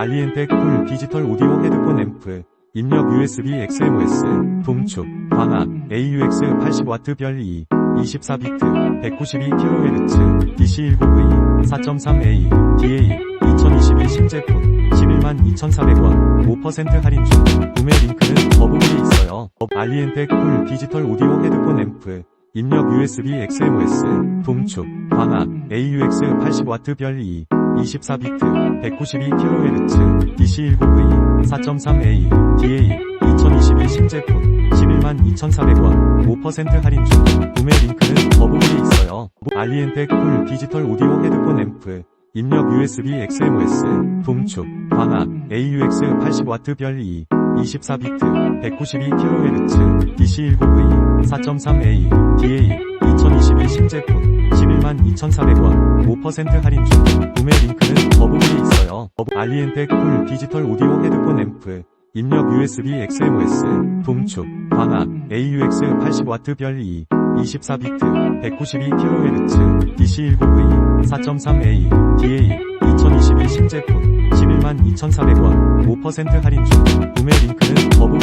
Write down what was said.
알리엔텍 풀 디지털 오디오 헤드폰 앰프 입력 USB XMOS 동축 광학 AUX 80W 별 2 24비트 192kHz DC19V 4.3A DA 2022 신제품 112,400원 5% 할인 중. 구매 링크는 더보기에 있어요. 알리엔텍 풀 디지털 오디오 헤드폰 앰프 입력 USB XMOS 동축 광학 AUX 80W 별 2 24비트 192kHz DC19V 4.3A DA 2022 신제품 112,400원. 5% 할인 중 구매 링크는 더보기에 있어요. 알리엔텍 풀 디지털 오디오 헤드폰 앰프 입력 USB XMOS 동축 광학 AUX 80W 별 2 24비트 192kHz DC19V 4.3A DA 2022 신제품 112,400원 5% 할인 중. 구매 링크는 더보기에 있어요. 알리엔텍 풀 디지털 오디오 헤드폰 앰프 입력 USB XMOS 동축 광학 AUX 80W 별 2 24비트 192kHz DC19V 4.3A DA 2022 신제품 112,400원 5% 할인 중. 구매 링크는 있어요